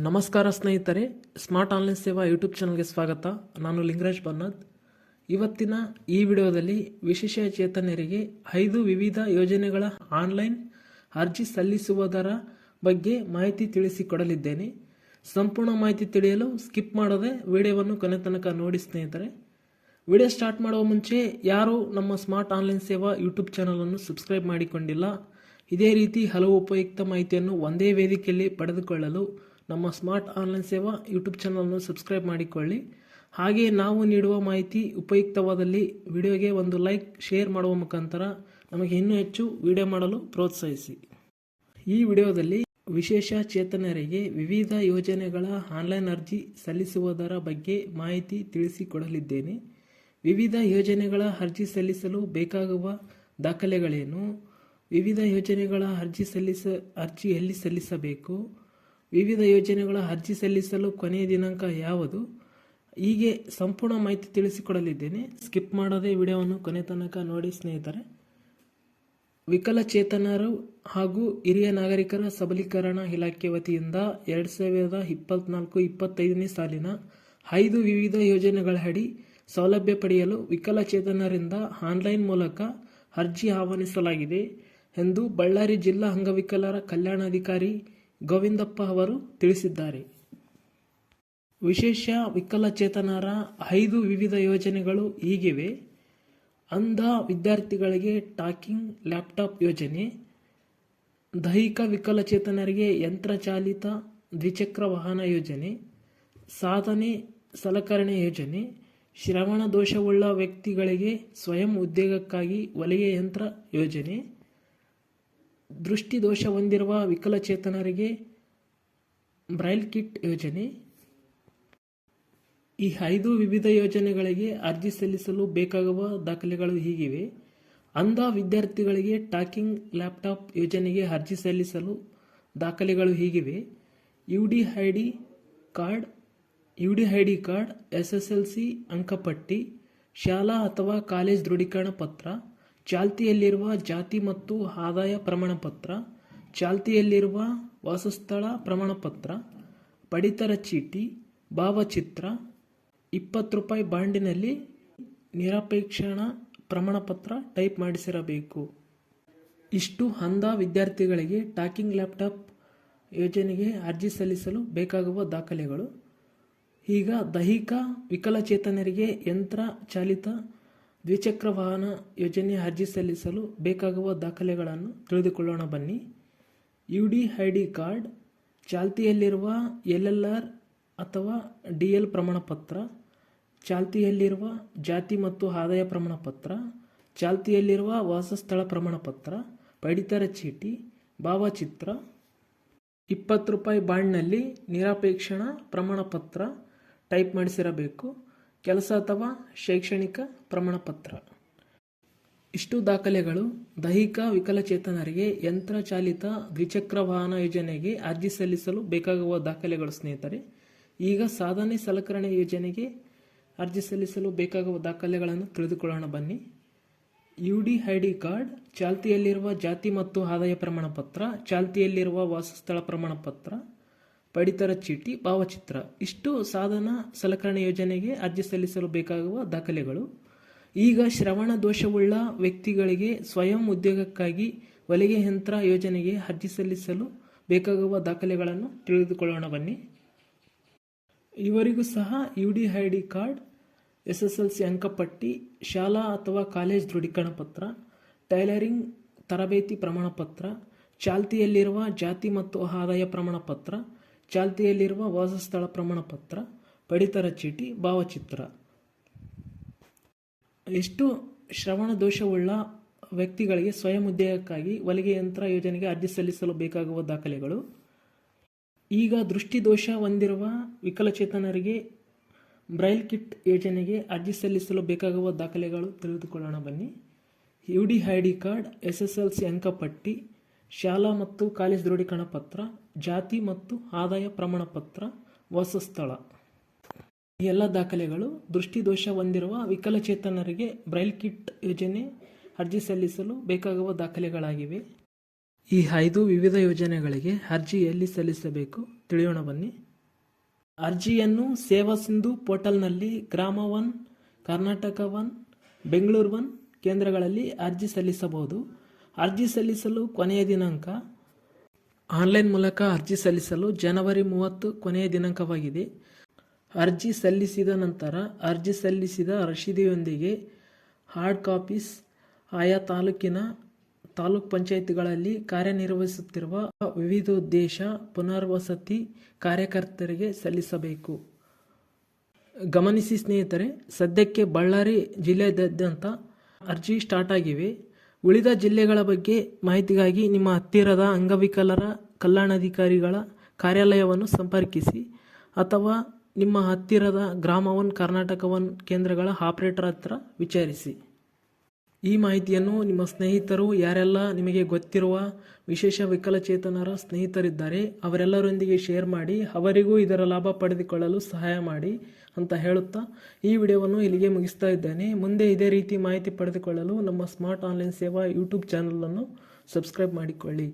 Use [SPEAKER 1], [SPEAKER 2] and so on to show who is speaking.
[SPEAKER 1] ನಮಸ್ಕಾರ ಸ್ನೇಹಿತರೆ smart online Seva YouTube ಚಾನಲ್ಗೆ ಸ್ವಾಗತ. ನಾನು ಲಿಂಗರಾಜ್ ಬನ್ನದ್ ಇವತ್ತಿನ ಈ ವಿಡಿಯೋದಲ್ಲಿ ವಿಶೇಷ ಚೇತನರಿಗೆ ಐದು ವಿವಿಧ ಯೋಜನೆಗಳ ಆನ್ಲೈನ್ ಅರ್ಜಿ ಸಲ್ಲಿಸುವುದರ ಬಗ್ಗೆ ಮಾಹಿತಿ ತಿಳಿಸಿಕೊಡಲಿದ್ದೇನೆ. ಸಂಪೂರ್ಣ ಮಾಹಿತಿ ತಿಳಿಯಲು ಸ್ಕಿಪ್ ಮಾಡದೆ ವಿಡಿಯೋವನ್ನು ಕೊನೆ ತನಕ ನೋಡಿ ಸ್ನೇಹಿತರೆ. ವಿಡಿಯೋ ಸ್ಟಾರ್ಟ್ ಮಾಡುವ ಮುಂಚೆ ಯಾರು ನಮ್ಮ ಸ್ಮಾರ್ಟ್ ಆನ್ಲೈನ್ ಸೇವಾ ಯೂಟ್ಯೂಬ್ ಚಾನಲನ್ನು ಸಬ್ಸ್ಕ್ರೈಬ್ ಮಾಡಿಕೊಂಡಿಲ್ಲ, ಇದೇ ರೀತಿ ಹಲವು ಉಪಯುಕ್ತ ಮಾಹಿತಿಯನ್ನು ಒಂದೇ ವೇದಿಕೆಯಲ್ಲಿ ಪಡೆದುಕೊಳ್ಳಲು ನಮ್ಮ ಸ್ಮಾರ್ಟ್ ಆನ್ಲೈನ್ ಸೇವಾ ಯೂಟ್ಯೂಬ್ ಚಾನಲನ್ನು ಸಬ್ಸ್ಕ್ರೈಬ್ ಮಾಡಿಕೊಳ್ಳಿ. ಹಾಗೆ ನಾವು ನೀಡುವ ಮಾಹಿತಿ ಉಪಯುಕ್ತವಾದಲ್ಲಿ ವಿಡಿಯೋಗೆ ಒಂದು ಲೈಕ್, ಶೇರ್ ಮಾಡುವ ಮುಖಾಂತರ ನಮಗೆ ಇನ್ನೂ ಹೆಚ್ಚು ವಿಡಿಯೋ ಮಾಡಲು ಪ್ರೋತ್ಸಾಹಿಸಿ. ಈ ವಿಡಿಯೋದಲ್ಲಿ ವಿಶೇಷ ಚೇತನರಿಗೆ ವಿವಿಧ ಯೋಜನೆಗಳ ಆನ್ಲೈನ್ ಅರ್ಜಿ ಸಲ್ಲಿಸುವುದರ ಬಗ್ಗೆ ಮಾಹಿತಿ ತಿಳಿಸಿಕೊಡಲಿದ್ದೇನೆ. ವಿವಿಧ ಯೋಜನೆಗಳ ಅರ್ಜಿ ಸಲ್ಲಿಸಲು ಬೇಕಾಗುವ ದಾಖಲೆಗಳೇನು? ವಿವಿಧ ಯೋಜನೆಗಳ ಅರ್ಜಿ ಸಲ್ಲಿಸ, ಅರ್ಜಿ ಎಲ್ಲಿ ಸಲ್ಲಿಸಬೇಕು? ವಿವಿಧ ಯೋಜನೆಗಳ ಅರ್ಜಿ ಸಲ್ಲಿಸಲು ಕೊನೆಯ ದಿನಾಂಕ ಯಾವುದು? ಹೀಗೆ ಸಂಪೂರ್ಣ ಮಾಹಿತಿ ತಿಳಿಸಿಕೊಡಲಿದ್ದೇನೆ. ಸ್ಕಿಪ್ ಮಾಡದೆ ವಿಡಿಯೋವನ್ನು ಕೊನೆ ತನಕ ನೋಡಿ ಸ್ನೇಹಿತರೆ. ವಿಕಲಚೇತನರು ಹಾಗೂ ಹಿರಿಯ ನಾಗರಿಕರ ಸಬಲೀಕರಣ ಇಲಾಖೆ ವತಿಯಿಂದ ಎರಡು ಸಾವಿರದ ಇಪ್ಪತ್ನಾಲ್ಕು ಇಪ್ಪತ್ತೈದನೇ ಸಾಲಿನ ಐದು ವಿವಿಧ ಯೋಜನೆಗಳ ಅಡಿ ಸೌಲಭ್ಯ ಪಡೆಯಲು ವಿಕಲಚೇತನರಿಂದ ಆನ್ಲೈನ್ ಮೂಲಕ ಅರ್ಜಿ ಆಹ್ವಾನಿಸಲಾಗಿದೆ ಎಂದು ಬಳ್ಳಾರಿ ಜಿಲ್ಲಾ ಅಂಗವಿಕಲರ ಕಲ್ಯಾಣಾಧಿಕಾರಿ ಗೋವಿಂದಪ್ಪ ಅವರು ತಿಳಿಸಿದ್ದಾರೆ. ವಿಶೇಷ ವಿಕಲಚೇತನರ ಐದು ವಿವಿಧ ಯೋಜನೆಗಳು ಹೀಗಿವೆ ಅಂಧ ವಿದ್ಯಾರ್ಥಿಗಳಿಗೆ ಟಾಕಿಂಗ್ ಲ್ಯಾಪ್ಟಾಪ್ ಯೋಜನೆ, ದೈಹಿಕ ವಿಕಲಚೇತನರಿಗೆ ಯಂತ್ರಚಾಲಿತ ದ್ವಿಚಕ್ರ ವಾಹನ ಯೋಜನೆ, ಸಾಧನೆ ಸಲಕರಣೆ ಯೋಜನೆ ಶ್ರವಣ ದೋಷವುಳ್ಳ ವ್ಯಕ್ತಿಗಳಿಗೆ ಸ್ವಯಂ ಉದ್ಯೋಗಕ್ಕಾಗಿ ಹೊಲಿಗೆ ಯಂತ್ರ ಯೋಜನೆ ದೃಷ್ಟಿ ದೋಷ ಹೊಂದಿರುವ ವಿಕಲಚೇತನರಿಗೆ ಬ್ರೈಲ್ ಕಿಟ್ ಯೋಜನೆ. ಈ ಐದು ವಿವಿಧ ಯೋಜನೆಗಳಿಗೆ ಅರ್ಜಿ ಸಲ್ಲಿಸಲು ಬೇಕಾಗುವ ದಾಖಲೆಗಳು ಹೀಗಿವೆ. ಅಂಧ ವಿದ್ಯಾರ್ಥಿಗಳಿಗೆ ಟಾಕಿಂಗ್ ಲ್ಯಾಪ್ಟಾಪ್ ಯೋಜನೆಗೆ ಅರ್ಜಿ ಸಲ್ಲಿಸಲು ದಾಖಲೆಗಳು ಹೀಗಿವೆ. U D I D card U D I D card S S L C ಅಂಕಪಟ್ಟಿ, ಶಾಲಾ ಅಥವಾ ಕಾಲೇಜ್ ದೃಢೀಕರಣ ಪತ್ರ ಚಾಲ್ತಿಯಲ್ಲಿರುವ ಜಾತಿ ಮತ್ತು ಆದಾಯ ಪ್ರಮಾಣಪತ್ರ, ಚಾಲ್ತಿಯಲ್ಲಿರುವ ವಾಸಸ್ಥಳ ಪ್ರಮಾಣಪತ್ರ, ಪಡಿತರ ಚೀಟಿ, ಭಾವಚಿತ್ರ, ಇಪ್ಪತ್ತು ರೂಪಾಯಿ ಬಾಂಡಿನಲ್ಲಿ ನಿರಪೇಕ್ಷಣ ಪ್ರಮಾಣಪತ್ರ ಟೈಪ್ ಮಾಡಿಸಿರಬೇಕು. ಇಷ್ಟು ಅಂಧ ವಿದ್ಯಾರ್ಥಿಗಳಿಗೆ ಟಾಕಿಂಗ್ ಲ್ಯಾಪ್ಟಾಪ್ ಯೋಜನೆಗೆ ಅರ್ಜಿ ಸಲ್ಲಿಸಲು ಬೇಕಾಗುವ ದಾಖಲೆಗಳು. ಈಗ ದೈಹಿಕ ವಿಕಲಚೇತನರಿಗೆ ಯಂತ್ರ ಚಾಲಿತ ದ್ವಿಚಕ್ರ ವಾಹನ ಯೋಜನೆ ಅರ್ಜಿ ಸಲ್ಲಿಸಲು ಬೇಕಾಗುವ ದಾಖಲೆಗಳನ್ನು ತಿಳಿದುಕೊಳ್ಳೋಣ ಬನ್ನಿ. U D I D card, ಚಾಲ್ತಿಯಲ್ಲಿರುವ ಎಲ್ ಎಲ್ ಆರ್ ಅಥವಾ ಡಿ ಎಲ್ ಪ್ರಮಾಣಪತ್ರ, ಚಾಲ್ತಿಯಲ್ಲಿರುವ ಜಾತಿ ಮತ್ತು ಆದಾಯ ಪ್ರಮಾಣಪತ್ರ, ಚಾಲ್ತಿಯಲ್ಲಿರುವ ವಾಸಸ್ಥಳ ಪ್ರಮಾಣಪತ್ರ, ಪಡಿತರ ಚೀಟಿ, ಭಾವಚಿತ್ರ, ಇಪ್ಪತ್ತು ರೂಪಾಯಿ ಬಾಂಡ್ನಲ್ಲಿ ನಿರಾಪೇಕ್ಷಣ ಪ್ರಮಾಣಪತ್ರ ಟೈಪ್ ಮಾಡಿಸಿರಬೇಕು. ಕೆಲಸ ಅಥವಾ ಶೈಕ್ಷಣಿಕ ಪ್ರಮಾಣಪತ್ರ. ಇಷ್ಟು ದಾಖಲೆಗಳು ದೈಹಿಕ ವಿಕಲಚೇತನರಿಗೆ ಯಂತ್ರ ಚಾಲಿತ ದ್ವಿಚಕ್ರ ವಾಹನ ಯೋಜನೆಗೆ ಅರ್ಜಿ ಸಲ್ಲಿಸಲು ಬೇಕಾಗುವ ದಾಖಲೆಗಳು ಸ್ನೇಹಿತರೆ, ಈಗ ಸಾಧನೆ ಸಲಕರಣೆ ಯೋಜನೆಗೆ ಅರ್ಜಿ ಸಲ್ಲಿಸಲು ಬೇಕಾಗುವ ದಾಖಲೆಗಳನ್ನು ತಿಳಿದುಕೊಳ್ಳೋಣ ಬನ್ನಿ. U D I D card, ಚಾಲ್ತಿಯಲ್ಲಿರುವ ಜಾತಿ ಮತ್ತು ಆದಾಯ ಪ್ರಮಾಣಪತ್ರ, ಚಾಲ್ತಿಯಲ್ಲಿರುವ ವಾಸಸ್ಥಳ ಪ್ರಮಾಣಪತ್ರ ಪಡಿತರ ಚೀಟಿ, ಭಾವಚಿತ್ರ. ಇಷ್ಟು ಸಾಧನ ಸಲಕರಣೆ ಯೋಜನೆಗೆ ಅರ್ಜಿ ಸಲ್ಲಿಸಲು ಬೇಕಾಗುವ ದಾಖಲೆಗಳು. ಈಗ ಶ್ರವಣ ದೋಷವುಳ್ಳ ವ್ಯಕ್ತಿಗಳಿಗೆ ಸ್ವಯಂ ಉದ್ಯೋಗಕ್ಕಾಗಿ ಹೊಲಿಗೆ ಯಂತ್ರ ಯೋಜನೆಗೆ ಅರ್ಜಿ ಸಲ್ಲಿಸಲು ಬೇಕಾಗುವ ದಾಖಲೆಗಳನ್ನು ತಿಳಿದುಕೊಳ್ಳೋಣ ಬನ್ನಿ. ಇವರಿಗೂ ಸಹ U D I D card S S L C ಅಂಕಪಟ್ಟಿ, ಶಾಲಾ ಅಥವಾ ಕಾಲೇಜ್ ದೃಢೀಕರಣ ಪತ್ರ, ಟೈಲರಿಂಗ್ ತರಬೇತಿ ಪ್ರಮಾಣಪತ್ರ, ಚಾಲ್ತಿಯಲ್ಲಿರುವ ಜಾತಿ ಮತ್ತು ಆದಾಯ ಪ್ರಮಾಣಪತ್ರ ಚಾಲ್ತಿಯಲ್ಲಿರುವ ವಾಸಸ್ಥಳ ಪ್ರಮಾಣಪತ್ರ, ಪಡಿತರ ಚೀಟಿ, ಭಾವಚಿತ್ರ. ಎಷ್ಟು ಶ್ರವಣ ದೋಷವುಳ್ಳ ವ್ಯಕ್ತಿಗಳಿಗೆ ಸ್ವಯಂ ಉದ್ಯೋಗಕ್ಕಾಗಿ ಹೊಲಿಗೆ ಯಂತ್ರ ಯೋಜನೆಗೆ ಅರ್ಜಿ ಸಲ್ಲಿಸಲು ಬೇಕಾಗುವ ದಾಖಲೆಗಳು. ಈಗ ದೃಷ್ಟಿದೋಷ ಹೊಂದಿರುವ ವಿಕಲಚೇತನರಿಗೆ ಬ್ರೈಲ್ ಕಿಟ್ ಯೋಜನೆಗೆ ಅರ್ಜಿ ಸಲ್ಲಿಸಲು ಬೇಕಾಗುವ ದಾಖಲೆಗಳು ತಿಳಿದುಕೊಳ್ಳೋಣ ಬನ್ನಿ. U D I D card, S S L C ಅಂಕಪಟ್ಟಿ ಶಾಲಾ ಮತ್ತು ಕಾಲೇಜ್ ದೃಢೀಕರಣ ಪತ್ರ, ಜಾತಿ ಮತ್ತು ಆದಾಯ ಪ್ರಮಾಣಪತ್ರ ವಾಸಸ್ಥಳ. ಈ ಎಲ್ಲ ದಾಖಲೆಗಳು ದೃಷ್ಟಿದೋಷ ಹೊಂದಿರುವ ವಿಕಲಚೇತನರಿಗೆ ಬ್ರೈಲ್ ಕಿಟ್ ಯೋಜನೆ ಅರ್ಜಿ ಸಲ್ಲಿಸಲು ಬೇಕಾಗುವ ದಾಖಲೆಗಳಾಗಿವೆ. ಈ ಐದು ವಿವಿಧ ಯೋಜನೆಗಳಿಗೆ ಅರ್ಜಿ ಎಲ್ಲಿ ಸಲ್ಲಿಸಬೇಕು ತಿಳಿಯೋಣ ಬನ್ನಿ. ಅರ್ಜಿಯನ್ನು ಸೇವಾ ಸಿಂಧು ಪೋರ್ಟಲ್ನಲ್ಲಿ Grama one, Karnataka one, Bengaluru one ಕೇಂದ್ರಗಳಲ್ಲಿ ಅರ್ಜಿ ಸಲ್ಲಿಸಬಹುದು. ಅರ್ಜಿ ಸಲ್ಲಿಸಲು ಕೊನೆಯ ದಿನಾಂಕ. ಆನ್ಲೈನ್ ಮೂಲಕ ಅರ್ಜಿ ಸಲ್ಲಿಸಲು ಜನವರಿ ಮೂವತ್ತು ಕೊನೆಯ ದಿನಾಂಕವಾಗಿದೆ. ಅರ್ಜಿ ಸಲ್ಲಿಸಿದ ನಂತರ ಅರ್ಜಿ ಸಲ್ಲಿಸಿದ ರಶೀದಿಯೊಂದಿಗೆ ಹಾರ್ಡ್ ಕಾಪೀಸ್, ಆಯಾ ತಾಲೂಕಿನ ತಾಲೂಕ್ ಪಂಚಾಯತ್ಗಳಲ್ಲಿ ಕಾರ್ಯನಿರ್ವಹಿಸುತ್ತಿರುವ ವಿವಿಧೋದ್ದೇಶ ಪುನರ್ವಸತಿ ಕಾರ್ಯಕರ್ತರಿಗೆ ಸಲ್ಲಿಸಬೇಕು. ಗಮನಿಸಿ ಸ್ನೇಹಿತರೆ, ಸದ್ಯಕ್ಕೆ ಬಳ್ಳಾರಿ ಜಿಲ್ಲೆಯಾದ್ಯಂತ ಅರ್ಜಿ ಸ್ಟಾರ್ಟ್ ಆಗಿವೆ. ಉಳಿದ ಜಿಲ್ಲೆಗಳ ಬಗ್ಗೆ ಮಾಹಿತಿಗಾಗಿ ನಿಮ್ಮ ಹತ್ತಿರದ ಅಂಗವಿಕಲರ ಕಲ್ಯಾಣಾಧಿಕಾರಿಗಳ ಕಾರ್ಯಾಲಯವನ್ನು ಸಂಪರ್ಕಿಸಿ ಅಥವಾ ನಿಮ್ಮ ಹತ್ತಿರದ ಗ್ರಾಮ ಒನ್ ಕರ್ನಾಟಕ ಒನ್ ಕೇಂದ್ರಗಳ ಆಪರೇಟರ್ ಹತ್ರ ವಿಚಾರಿಸಿ. ಈ ಮಾಹಿತಿಯನ್ನು ನಿಮ್ಮ ಸ್ನೇಹಿತರು, ಯಾರೆಲ್ಲ ನಿಮಗೆ ಗೊತ್ತಿರುವ ವಿಶೇಷ ವಿಕಲಚೇತನರ ಸ್ನೇಹಿತರಿದ್ದಾರೆ, ಅವರೆಲ್ಲರೊಂದಿಗೆ ಶೇರ್ ಮಾಡಿ, ಅವರಿಗೂ ಇದರ ಲಾಭ ಪಡೆದುಕೊಳ್ಳಲು ಸಹಾಯ ಮಾಡಿ ಅಂತ ಹೇಳುತ್ತಾ ಈ ವಿಡಿಯೋವನ್ನು ಇಲ್ಲಿಗೆ ಮುಗಿಸ್ತಾ ಇದ್ದೇನೆ. ಮುಂದೆ ಇದೇ ರೀತಿ ಮಾಹಿತಿ ಪಡೆದುಕೊಳ್ಳಲು ನಮ್ಮ ಸ್ಮಾರ್ಟ್ ಆನ್ಲೈನ್ ಸೇವಾ ಯೂಟ್ಯೂಬ್ ಚಾನಲನ್ನು ಸಬ್ಸ್ಕ್ರೈಬ್ ಮಾಡಿಕೊಳ್ಳಿ.